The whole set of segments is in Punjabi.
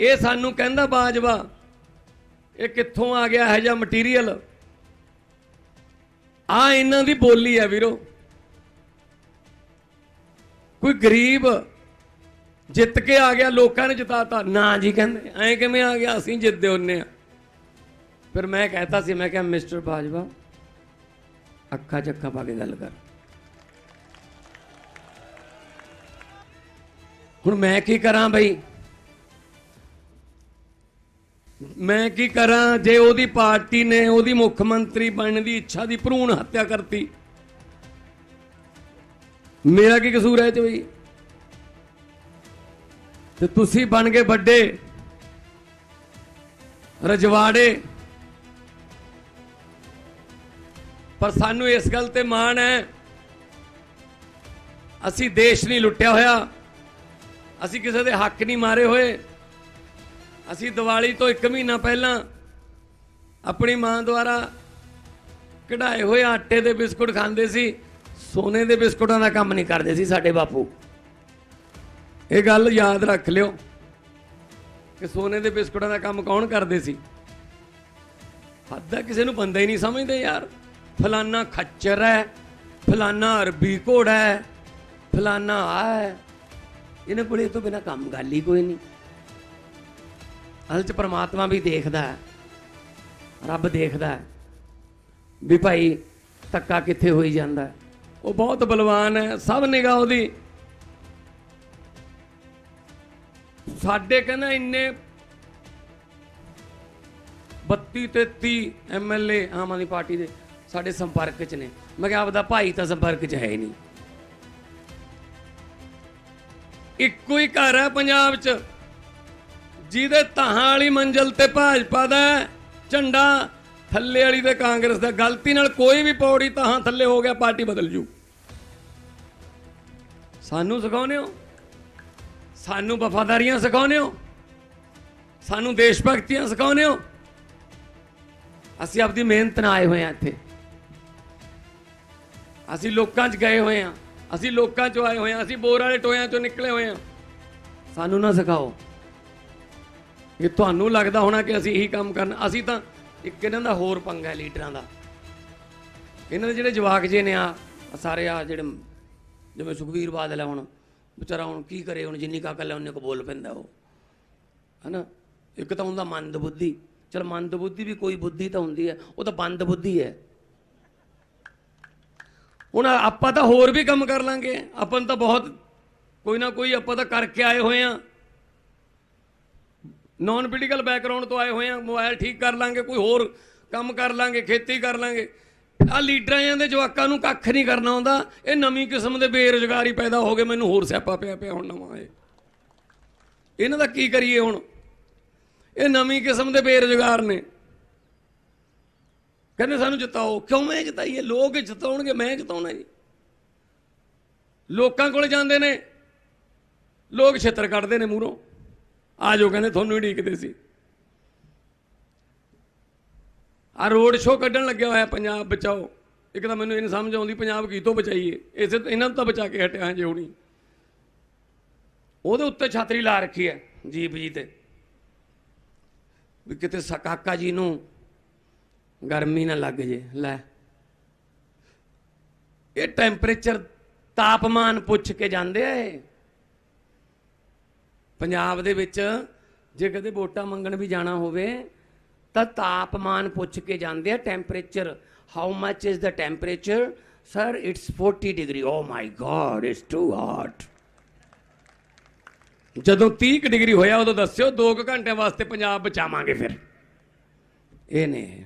ਇਹ ਸਾਨੂੰ ਕਹਿੰਦਾ ਬਾਜਵਾ, ਇਹ ਕਿੱਥੋਂ ਆ ਗਿਆ ਇਹ ਜਿਹਾ ਮਟੀਰੀਅਲ ਆ ਇਹਨਾਂ ਦੀ ਬੋਲੀ ਹੈ ਵੀਰੋ। ਕੋਈ ਗਰੀਬ ਜਿੱਤ ਕੇ ਆ ਗਿਆ, ਲੋਕਾਂ ਨੇ ਜਿਤਾਤਾ। ਨਾ ਜੀ ਕਹਿੰਦੇ, ਐਂ ਕਿਵੇਂ ਆ ਗਿਆ, ਅਸੀਂ ਜਿੱਤਦੇ ਹੁੰਨੇ ਆ। ਫਿਰ ਮੈਂ ਕਹਤਾ ਸੀ, ਮੈਂ ਕਿਹਾ, ਮਿਸਟਰ ਬਾਜਵਾ, ਅੱਖਾਂ ਚੱਖਾਂ ਪਾ ਕੇ ਗੱਲ ਕਰ। ਹੁਣ ਮੈਂ ਕੀ ਕਰਾਂ ਬਈ? ਮੈਂ ਕੀ ਕਰਾਂ ਜੇ ਉਹਦੀ ਪਾਰਟੀ ਨੇ ਉਹਦੀ ਮੁੱਖ ਮੰਤਰੀ ਬਣਨ ਦੀ ਇੱਛਾ ਦੀ ਭਰੂਣ ਹੱਤਿਆ ਕਰਤੀ? ਮੇਰਾ ਕੀ ਕਸੂਰ ਹੈ ਇਹ ਬਈ? ਤੇ ਤੁਸੀਂ ਬਣ ਗਏ ਵੱਡੇ, ਰਜਵਾੜੇ। ਪਰ ਸਾਨੂੰ ਇਸ ਗੱਲ ਤੇ ਮਾਣ ਹੈ, ਅਸੀਂ ਦੇਸ਼ ਨਹੀਂ ਲੁੱਟਿਆ ਹੋਇਆ, ਅਸੀਂ ਕਿਸੇ ਦੇ ਹੱਕ ਨਹੀਂ ਮਾਰੇ ਹੋਏ। ਅਸੀਂ ਦੀਵਾਲੀ ਤੋਂ 1 ਮਹੀਨਾ ਪਹਿਲਾਂ ਆਪਣੀ ਮਾਂ ਦੁਆਰਾ ਕਢਾਏ ਹੋਏ ਆਟੇ ਦੇ ਬਿਸਕੁਟ ਖਾਂਦੇ ਸੀ, ਸੋਨੇ ਦੇ ਬਿਸਕੁਟਾਂ ਦਾ ਕੰਮ ਨਹੀਂ ਕਰਦੇ ਸੀ ਸਾਡੇ ਬਾਪੂ। ਇਹ ਗੱਲ ਯਾਦ ਰੱਖ ਲਿਓ ਕਿ ਸੋਨੇ ਦੇ ਬਿਸਕੁਟਾਂ ਦਾ ਕੰਮ ਕੌਣ ਕਰਦੇ ਸੀ? ਹੱਦਾ ਕਿਸੇ ਨੂੰ ਬੰਦਾ ਹੀ ਨਹੀਂ ਸਮਝਦੇ ਯਾਰ। ਫਲਾਨਾ ਖੱਚਰ ਹੈ, ਫਲਾਨਾ ਅਰਬੀ ਘੋੜਾ ਹੈ, ਫਲਾਨਾ ਆ ਹੈ। ਇਹਨਾਂ ਕੋਲੇ ਇਹ ਤੋਂ ਬਿਨਾ ਕੰਮ ਗੱਲ ਹੀ ਕੋਈ ਨਹੀਂ। ਅਸਲ ਚ ਪ੍ਰਮਾਤਮਾ ਵੀ ਦੇਖਦਾ ਹੈ, ਰੱਬ ਦੇਖਦਾ ਹੈ ਵੀ ਭਾਈ ਧੱਕਾ ਕਿੱਥੇ ਹੋਈ ਜਾਂਦਾ ਹੈ। ਉਹ ਬਹੁਤ ਬਲਵਾਨ ਹੈ, ਸਭ ਨਿਗਾਹ ਉਹਦੀ। ਸਾਡੇ ਕਹਿੰਦਾ ਇੰਨੇ 32 ਤੇ 30 ਐਮਐਲਏ ਆਮ ਆਦਮੀ ਪਾਰਟੀ ਦੇ ਸਾਡੇ ਸੰਪਰਕ 'ਚ ਨੇ। ਮੈਂ ਕਿਹਾ ਆਪਦਾ ਭਾਈ ਤਾਂ ਸੰਪਰਕ 'ਚ ਹੈ ਹੀ ਨਹੀਂ। ਇੱਕੋ ਹੀ ਘਰ ਹੈ ਪੰਜਾਬ 'ਚ। ਜਿਹਦੇ ਤਾਹਾਂ ਵਾਲੀ ਮੰਜ਼ਲ ਤੇ ਭਾਜਪਾ ਦਾ ਝੰਡਾ ਥੱਲੇ ਵਾਲੀ ਤੇ ਕਾਂਗਰਸ ਦਾ। ਗਲਤੀ ਨਾਲ ਕੋਈ ਵੀ ਪੌੜੀ ਤਾਹਾਂ ਥੱਲੇ ਹੋ ਗਿਆ, ਪਾਰਟੀ ਬਦਲ ਜੂ। ਸਾਨੂੰ ਸਿਖਾਉਂਦੇ ਹੋ? ਸਾਨੂੰ ਵਫਾਦਾਰੀਆਂ ਸਿਖਾਉਂਦੇ ਹੋ? ਸਾਨੂੰ ਦੇਸ਼ ਭਗਤੀਆਂ ਸਿਖਾਉਂਦੇ ਹੋ? ਅਸੀਂ ਆਪਦੀ ਮਿਹਨਤ ਨਾਲ ਆਏ ਹੋਏ ਆ ਇੱਥੇ। ਅਸੀਂ ਲੋਕਾਂ 'ਚ ਗਏ ਹੋਏ ਆ ਅਸੀਂ ਲੋਕਾਂ 'ਚੋਂ ਆਏ ਹੋਏ ਆ ਅਸੀਂ ਬੋਰ ਵਾਲੇ ਟੋਇਆਂ 'ਚੋਂ ਨਿਕਲੇ ਹੋਏ ਆ ਸਾਨੂੰ ਨਾ ਸਿਖਾਓ। ਇਹ ਤੁਹਾਨੂੰ ਲੱਗਦਾ ਹੋਣਾ ਕਿ ਅਸੀਂ ਇਹੀ ਕੰਮ ਕਰਨ, ਅਸੀਂ ਤਾਂ ਇੱਕ ਇਹਨਾਂ ਦਾ ਹੋਰ ਪੰਗਾ ਹੈ ਲੀਡਰਾਂ ਦਾ। ਇਹਨਾਂ ਦੇ ਜਿਹੜੇ ਜਵਾਕ ਜੇ ਨੇ ਆ ਸਾਰੇ ਆ ਜਿਹੜੇ ਜਿਵੇਂ ਸੁਖਵੀਰ ਬਾਦਲ ਹੈ ਹੁਣ, ਵਿਚਾਰਾ ਹੁਣ ਕੀ ਕਰੇ, ਹੁਣ ਜਿੰਨੀ ਕਾ ਕੱਲਾ ਉਹਨੇ ਕੋ ਬੋਲ ਪੈਂਦਾ ਉਹ। ਹਨਾ? ਇੱਕ ਤਾਂ ਹੁੰਦਾ ਮੰਦ ਬੁੱਧੀ। ਚਲ ਮੰਦ ਬੁੱਧੀ ਵੀ ਕੋਈ ਬੁੱਧੀ ਤਾਂ ਹੁੰਦੀ ਹੈ, ਉਹ ਤਾਂ ਬੰਦ ਬੁੱਧੀ ਹੈ। ਹੁਣ ਆਪਾਂ ਤਾਂ ਹੋਰ ਵੀ ਕੰਮ ਕਰ ਲਾਂਗੇ, ਆਪਾਂ ਨੂੰ ਤਾਂ ਬਹੁਤ ਕੋਈ ਨਾ ਕੋਈ ਆਪਾਂ ਤਾਂ ਕਰਕੇ ਆਏ ਹੋਏ ਆ। ਨਾਨ ਪੋਲੀਟੀਕਲ ਬੈਕਗ੍ਰਾਉਂਡ ਤੋਂ ਆਏ ਹੋਏ ਆ ਮੋਬਾਈਲ ਠੀਕ ਕਰ ਲਾਂਗੇ, ਕੋਈ ਹੋਰ ਕੰਮ ਕਰ ਲਾਂਗੇ, ਖੇਤੀ ਕਰ ਲਾਂਗੇ। ਆ ਲੀਡਰਾਂ ਦੇ ਜਵਾਕਾਂ ਨੂੰ ਕੱਖ ਨਹੀਂ ਕਰਨਾ ਆਉਂਦਾ। ਇਹ ਨਵੀਂ ਕਿਸਮ ਦੇ ਬੇਰੁਜ਼ਗਾਰੀ ਪੈਦਾ ਹੋ ਗਏ, ਮੈਨੂੰ ਹੋਰ ਸਿਆਪਾ ਪਿਆ ਪਿਆ ਹੁਣ ਨਵਾਂ ਇਹ। ਇਹਨਾਂ ਦਾ ਕੀ ਕਰੀਏ ਹੁਣ? ਇਹ ਨਵੀਂ ਕਿਸਮ ਦੇ ਬੇਰੁਜ਼ਗਾਰ ਨੇ। ਕਹਿੰਦੇ ਸਾਨੂੰ ਜਿਤਾਓ। ਕਿਉਂ ਮੈਂ ਜਿਤਾਈਏ? ਲੋਕ ਜਿਤਾਉਣਗੇ, ਮੈਂ ਜਿਤਾਉਣਾ ਜੀ। ਲੋਕਾਂ ਕੋਲ ਜਾਂਦੇ ਨੇ। ਲੋਕ ਛਿੱਤਰ ਕੱਢਦੇ ਨੇ ਮੂਹਰੋਂ। ਆ ਜੋ ਕਹਿੰਦੇ ਤੁਹਾਨੂੰ ਹੀ ਢੀਕਦੇ ਸੀ। ਆ ਰੋਡ ਸ਼ੋਅ ਕੱਢਣ ਲੱਗਿਆ ਹੋਇਆ ਪੰਜਾਬ, ਬਚਾਓ। ਇੱਕ ਤਾਂ ਮੈਨੂੰ ਇਹ ਨਹੀਂ ਸਮਝ ਆਉਂਦੀ ਪੰਜਾਬ ਕੀ ਤੋਂ ਬਚਾਈਏ। ਇਸੇ ਇਹਨਾਂ ਨੂੰ ਤਾਂ ਬਚਾ ਕੇ ਹਟਿਆ ਜੇ ਹੋਣੀ। ਉਹਦੇ ਉੱਤੇ ਛਾਤਰੀ ਲਾ ਰੱਖੀ ਹੈ ਜੀਪ ਜੀ ਤੇ। ਵੀ ਕਿਤੇ ਸਕਾਕਾ ਜੀ ਨੂੰ ਗਰਮੀ ਨਾ ਲੱਗ ਜੇ, ਲੈ। ਇਹ ਟੈਂਪਰੇਚਰ ਤਾਪਮਾਨ ਪੁੱਛ ਕੇ ਜਾਂਦੇ ਆ ਇਹ। ਪੰਜਾਬ ਦੇ ਵਿੱਚ ਜੇ ਕਦੇ ਵੋਟਾਂ ਮੰਗਣ ਵੀ ਜਾਣਾ ਹੋਵੇ, ਤਾਂ ਤਾਪਮਾਨ ਪੁੱਛ ਕੇ ਜਾਂਦੇ ਆ temperature how much is the temperature sir it's 40 degree oh my god it's too hot ਜਦੋਂ 30 ਕੁ ਡਿਗਰੀ ਹੋਇਆ, ਉਦੋਂ ਦੱਸਿਓ 2 ਘੰਟਿਆਂ ਵਾਸਤੇ ਪੰਜਾਬ ਬਚਾਵਾਂਗੇ ਫਿਰ। ਇਹ ਨੇ।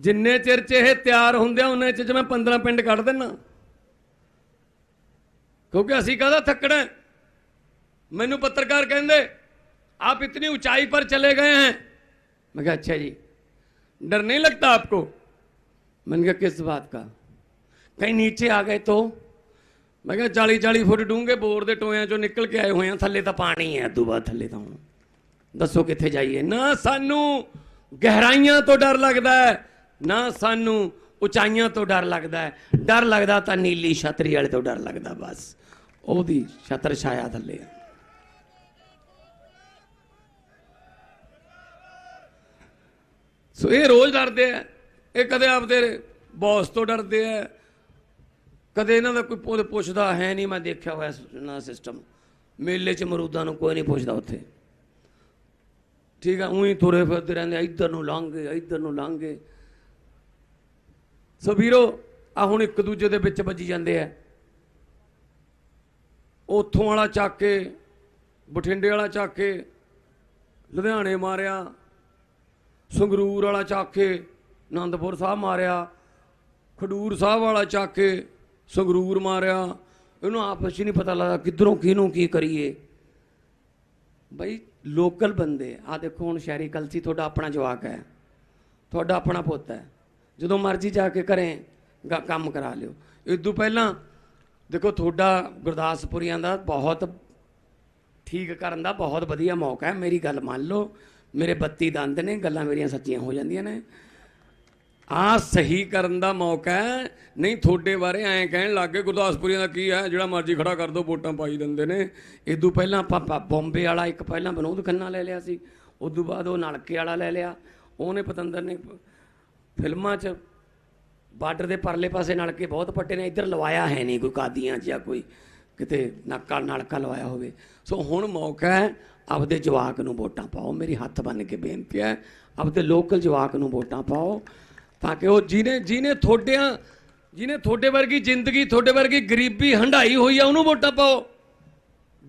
ਜਿੰਨੇ ਚਿਰ ਚ ਇਹ ਤਿਆਰ ਹੁੰਦੇ ਆ, ਉਹਨੇ ਚਿਰ ਚ ਮੈਂ 15 ਪਿੰਡ ਕੱਢ ਦੇਣਾ ਕਿਉਂਕਿ ਅਸੀਂ ਕਾਹਦਾ ਥੱਕਣਾ? ਮੈਨੂੰ ਪੱਤਰਕਾਰ ਕਹਿੰਦੇ आप इतनी ऊंचाई पर चले गए हैं मैं कहा अच्छा जी डर नहीं लगता आपको मैंने कहा किस बात का कहीं नीचे आ गए तो ਮੈਂ ਕਿਹਾ 40 40 ਫੁੱਟ ਡੂੰਘੇ ਬੋਰ ਦੇ ਟੋਇਆਂ ਚੋਂ ਨਿਕਲ ਕੇ ਆਏ ਹੋਏ ਆ ਥੱਲੇ ਤਾਂ ਪਾਣੀ ਹੈ ਅੱਦੂ ਬਾਅਦ ਥੱਲੇ ਤਾਂ ਹੁਣ ਦੱਸੋ ਕਿੱਥੇ ਜਾਈਏ ਨਾ ਸਾਨੂੰ ਗਹਿਰਾਈਆਂ ਤੋਂ ਡਰ ਲੱਗਦਾ ਹੈ ਨਾ ਸਾਨੂੰ ਉਚਾਈਆਂ ਤੋਂ ਡਰ ਲੱਗਦਾ ਹੈ ਡਰ ਲੱਗਦਾ ਤਾਂ ਨੀਲੀ ਛਤਰੀ ਵਾਲੇ ਤੋਂ ਡਰ ਲੱਗਦਾ ਬਸ ਉਹਦੀ ਛਤਰ ਛਾਇਆ ਥੱਲੇ ਹੈ ਸੋ ਇਹ ਰੋਜ਼ ਡਰਦੇ ਆ। ਇਹ ਕਦੇ ਆਪਦੇ ਬੌਸ ਤੋਂ ਡਰਦੇ ਆ। ਕਦੇ ਇਹਨਾਂ ਦਾ ਕੋਈ ਪੁ- ਪੁੱਛਦਾ ਹੈ ਨਹੀਂ, ਮੈਂ ਦੇਖਿਆ ਹੋਇਆ ਨਾ ਸਿਸਟਮ ਮੇਲੇ 'ਚ ਮਰੂਦਾਂ ਨੂੰ ਕੋਈ ਨਹੀਂ ਪੁੱਛਦਾ ਉੱਥੇ। ਠੀਕ ਆ, ਉਹੀ ਤੁਰੇ ਫਿਰਦੇ ਰਹਿੰਦੇ ਇੱਧਰ ਨੂੰ ਲੰਘੇ ਇੱਧਰ ਨੂੰ ਲੰਘੇ ਸੋ ਵੀਰੋ ਆ ਹੁਣ ਇੱਕ ਦੂਜੇ ਦੇ ਵਿੱਚ ਵੱਜੀ ਜਾਂਦੇ ਆ। ਉੱਥੋਂ ਵਾਲਾ ਚੱਕ ਕੇ, ਬਠਿੰਡੇ ਵਾਲਾ ਚੱਕ ਕੇ, ਲੁਧਿਆਣੇ ਮਾਰਿਆ। ਸੰਗਰੂਰ ਵਾਲਾ ਚੱਕ ਕੇ ਆਨੰਦਪੁਰ ਸਾਹਿਬ ਮਾਰਿਆ, ਖਡੂਰ ਸਾਹਿਬ ਵਾਲਾ ਚੱਕ ਕੇ ਸੰਗਰੂਰ ਮਾਰਿਆ। ਇਹਨੂੰ ਆਪਸ 'ਚ ਨਹੀਂ ਪਤਾ ਲੱਗਦਾ ਕਿੱਧਰੋਂ ਕਿਹਨੂੰ ਕੀ ਕਰੀਏ। ਬਈ ਲੋਕਲ ਬੰਦੇ ਆ। ਦੇਖੋ ਹੁਣ ਸ਼ਹਿਰੀ ਕਲਸੀ ਤੁਹਾਡਾ ਆਪਣਾ ਜਵਾਕ ਹੈ। ਤੁਹਾਡਾ ਆਪਣਾ ਪੁੱਤ ਹੈ। ਜਦੋਂ ਮਰਜ਼ੀ ਜਾ ਕੇ ਘਰੇ ਕੰਮ ਕਰਾ ਲਿਓ। ਇਦੋਂ ਪਹਿਲਾਂ ਦੇਖੋ ਤੁਹਾਡਾ ਗੁਰਦਾਸਪੁਰੀਆਂ ਦਾ ਬਹੁਤ ਠੀਕ ਕਰਨ ਦਾ ਬਹੁਤ ਵਧੀਆ ਮੌਕਾ ਹੈ। ਮੇਰੀ ਗੱਲ ਮੰਨ ਲਓ। ਮੇਰੇ 32 ਦੰਦ ਨੇ, ਗੱਲਾਂ ਮੇਰੀਆਂ ਸੱਚੀਆਂ ਹੋ ਜਾਂਦੀਆਂ ਨੇ। ਆ ਸਹੀ ਕਰਨ ਦਾ ਮੌਕਾ ਹੈ। ਨਹੀਂ, ਤੁਹਾਡੇ ਬਾਰੇ ਐਂ ਕਹਿਣ ਲੱਗੇ ਗੁਰਦਾਸਪੁਰੀਆਂ ਦਾ ਕੀ ਹੈ? ਜਿਹੜਾ ਮਰਜ਼ੀ ਖੜਾ ਕਰ ਦੋ, ਵੋਟਾਂ ਪਾਈ ਦਿੰਦੇ ਨੇ। ਇਦੋਂ ਪਹਿਲਾਂ ਆਪਾਂ ਬੰਬੇ ਵਾਲਾ ਇੱਕ ਪਹਿਲਾਂ ਵਿਨੋਦ ਖੰਨਾ ਲੈ ਲਿਆ ਸੀ। ਉਦੋਂ ਬਾਅਦ ਉਹ ਨਲਕੇ ਵਾਲਾ ਲੈ ਲਿਆ। ਉਹਨੇ ਪਤੰਦਰ ਨੇ ਫਿਲਮਾਂ 'ਚ ਬਾਰਡਰ ਦੇ ਪਰਲੇ ਪਾਸੇ ਨਲਕੇ ਬਹੁਤ ਪੱਟੇ ਨੇ। ਇੱਧਰ ਲਵਾਇਆ ਹੈ ਨਹੀਂ ਕੋਈ ਕਾਦੀਆਂ 'ਚ ਜਾਂ ਕੋਈ। ਕਿਤੇ ਨਾਕਾ ਨਲਕਾ ਲਵਾਇਆ ਹੋਵੇ। ਸੋ ਹੁਣ ਮੌਕਾ ਹੈ ਆਪਦੇ ਜਵਾਕ ਨੂੰ ਵੋਟਾਂ ਪਾਓ। ਮੇਰੀ ਹੱਥ ਬੰਨ ਕੇ ਬੇਨਤੀ ਹੈ, ਆਪਦੇ ਲੋਕਲ ਜਵਾਕ ਨੂੰ ਵੋਟਾਂ ਪਾਓ ਤਾਂ ਕਿ ਉਹ ਜਿਹਨੇ ਜਿਹਨੇ ਤੁਹਾਡਿਆਂ ਜਿਹਨੇ ਤੁਹਾਡੇ ਵਰਗੀ ਜ਼ਿੰਦਗੀ ਤੁਹਾਡੇ ਵਰਗੀ ਗਰੀਬੀ ਹੰਡਾਈ ਹੋਈ ਆ, ਉਹਨੂੰ ਵੋਟਾਂ ਪਾਓ।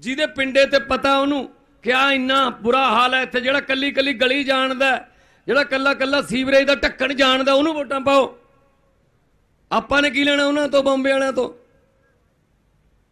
ਜਿਹਦੇ ਪਿੰਡੇ ਤੇ ਪਤਾ ਉਹਨੂੰ ਕਿਆ ਇੰਨਾ ਬੁਰਾ ਹਾਲ ਹੈ, ਇੱਥੇ ਜਿਹੜਾ ਕੱਲੀ ਕੱਲੀ ਗਲੀ ਜਾਣਦਾ ਜਿਹੜਾ ਕੱਲਾ ਕੱਲਾ ਸੀਵਰੇਜ ਦਾ ਢੱਕਣ ਜਾਣਦਾ, ਉਹਨੂੰ ਵੋਟਾਂ ਪਾਓ। ਆਪਾਂ ਨੇ ਕੀ ਲੈਣਾ ਉਹਨਾਂ ਤੋਂ, ਬੰਬੇ ਵਾਲਿਆਂ ਤੋਂ?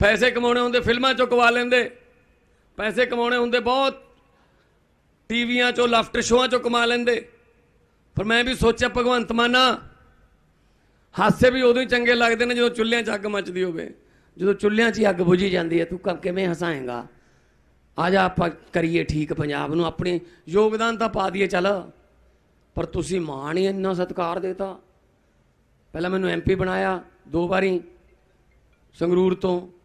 ਪੈਸੇ ਕਮਾਉਣੇ ਹੁੰਦੇ, ਫਿਲਮਾਂ ਚੋਂ ਕਵਾ ਲੈਂਦੇ। ਪੈਸੇ ਕਮਾਉਣੇ ਹੁੰਦੇ ਬਹੁਤ। ਟੀਵੀਆਂ ਚੋਂ, ਲਾਫਟਰ ਸ਼ੋਆਂ ਚੋਂ ਕਮਾ ਲੈਂਦੇ। ਪਰ ਮੈਂ ਵੀ ਸੋਚਿਆ, ਭਗਵੰਤ ਮਾਨਾ ਹਾਸੇ ਵੀ ਉਦੋਂ ਹੀ ਚੰਗੇ ਲੱਗਦੇ ਨੇ ਜਦੋਂ ਚੁੱਲ੍ਹਿਆਂ 'ਚ ਅੱਗ ਮੱਚਦੀ ਹੋਵੇ। ਜਦੋਂ ਚੁੱਲ੍ਹਿਆਂ 'ਚ ਹੀ ਅੱਗ ਬੁਝੀ ਜਾਂਦੀ ਹੈ, ਤੂੰ ਕ- ਕਿਵੇਂ ਹਸਾਏਗਾ? ਆ ਜਾ, ਆਪਾਂ ਕਰੀਏ ਠੀਕ ਪੰਜਾਬ ਨੂੰ, ਆਪਣੇ ਯੋਗਦਾਨ ਤਾਂ ਪਾ ਦਈਏ, ਚੱਲ। ਪਰ ਤੁਸੀਂ ਮਾਣ ਹੀ ਇੰਨਾ ਸਤਿਕਾਰ ਦੇਤਾ। ਪਹਿਲਾਂ ਮੈਨੂੰ ਐਮਪੀ ਬਣਾਇਆ, ਦੋ ਵਾਰੀ ਸੰਗਰੂਰ ਤੋਂ।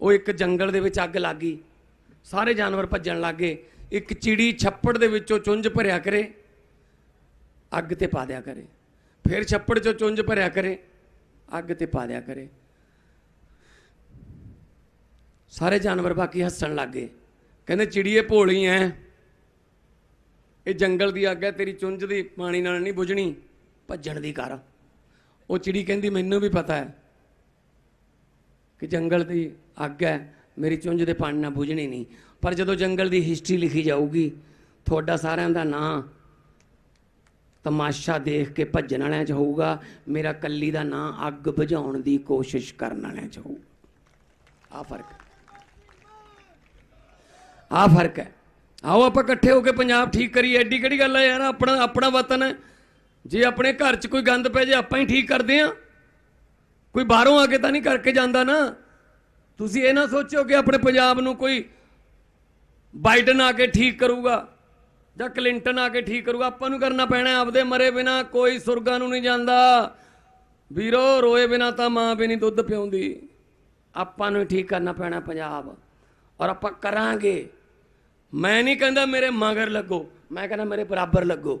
ਉਹ ਇੱਕ ਜੰਗਲ ਦੇ ਵਿੱਚ ਅੱਗ ਲੱਗ ਗਈ। ਸਾਰੇ ਜਾਨਵਰ ਭੱਜਣ ਲੱਗ ਗਏ। ਇੱਕ ਚਿੜੀ ਛੱਪੜ ਦੇ ਵਿੱਚੋਂ ਚੁੰਝ ਭਰਿਆ ਕਰੇ। ਅੱਗ ਤੇ ਪਾ ਦਿਆ ਕਰੇ। ਫਿਰ ਛੱਪੜ ਚੋਂ ਚੁੰਝ ਭਰਿਆ ਕਰੇ। ਅੱਗ ਤੇ ਪਾ ਦਿਆ ਕਰੇ। ਸਾਰੇ ਜਾਨਵਰ ਬਾਕੀ ਹੱਸਣ ਲੱਗ ਗਏ। ਕਹਿੰਦੇ, ਚਿੜੀਏ ਭੋਲੀ ਐ। ਇਹ ਜੰਗਲ ਦੀ ਅੱਗ ਹੈ ਤੇਰੀ ਚੁੰਝ ਦੀ ਪਾਣੀ ਨਾਲ ਨਹੀਂ ਬੁਝਣੀ। ਭੱਜਣ ਦੀ ਕਰ। ਉਹ ਚਿੜੀ ਕਹਿੰਦੀ, ਮੈਨੂੰ ਵੀ ਪਤਾ ਹੈ ਕਿ ਜੰਗਲ ਦੀ ਅੱਗ ਹੈ, ਮੇਰੀ ਚੁੰਝ ਦੇ ਪਾਣੀ ਨਾਲ ਬੁਝਣੀ ਨਹੀਂ। ਪਰ ਜਦੋਂ ਜੰਗਲ ਦੀ ਹਿਸਟਰੀ ਲਿਖੀ ਜਾਊਗੀ, ਤੁਹਾਡਾ ਸਾਰਿਆਂ ਦਾ ਨਾਂ ਤਮਾਸ਼ਾ ਦੇਖ ਕੇ ਭੱਜਣ ਵਾਲਿਆਂ 'ਚ ਹੋਊਗਾ, ਮੇਰਾ ਕੱਲੀ ਦਾ ਨਾਂ ਅੱਗ ਬੁਝਾਉਣ ਦੀ ਕੋਸ਼ਿਸ਼ ਕਰਨ ਵਾਲਿਆਂ 'ਚ ਹੋਊਗਾ ਆ ਫ਼ਰਕ। ਆ ਫ਼ਰਕ ਹੈ। ਆਓ ਆਪਾਂ ਇਕੱਠੇ ਹੋ ਕੇ ਪੰਜਾਬ ਠੀਕ ਕਰੀਏ। ਐਡੀ ਕਿਹੜੀ ਗੱਲ ਹੈ ਯਾਰ, ਆਪਣਾ ਆਪਣਾ ਵਤਨ ਹੈ। ਜੇ ਆਪਣੇ ਘਰ 'ਚ ਕੋਈ ਗੰਦ ਪੈ ਜੇ ਆਪਾਂ ਹੀ ਠੀਕ ਕਰਦੇ ਆ ਕੋਈ ਬਾਹਰੋਂ ਆ ਕੇ ਤਾਂ ਨਹੀਂ ਕਰਕੇ ਜਾਂਦਾ ਨਾ। ਤੁਸੀਂ ਇਹ ਨਾ ਸੋਚੋ ਕਿ ਆਪਣੇ ਪੰਜਾਬ ਨੂੰ ਕੋਈ ਬਾਈਡਨ ਆ ਕੇ ਠੀਕ ਕਰੂਗਾ ਜਾਂ ਕਲਿੰਟਨ ਆ ਕੇ ਠੀਕ ਕਰੂਗਾ। ਆਪਾਂ ਨੂੰ ਕਰਨਾ ਪੈਣਾ ਆਪਦੇ ਮਰੇ ਬਿਨਾ ਕੋਈ ਸੁਰਗਾਂ ਨੂੰ ਨਹੀਂ ਜਾਂਦਾ। ਵੀਰੋ, ਰੋਏ ਬਿਨਾ ਤਾਂ ਮਾਂ ਵੀ ਨਹੀਂ ਦੁੱਧ ਪਿਉਂਦੀ। ਆਪਾਂ ਨੂੰ ਠੀਕ ਕਰਨਾ ਪੈਣਾ ਪੰਜਾਬ। ਔਰ ਆਪਾਂ ਕਰਾਂਗੇ। ਮੈਂ ਨਹੀਂ ਕਹਿੰਦਾ ਮੇਰੇ ਮਗਰ ਲੱਗੋ। ਮੈਂ ਕਹਿੰਦਾ ਮੇਰੇ ਬਰਾਬਰ ਲੱਗੋ।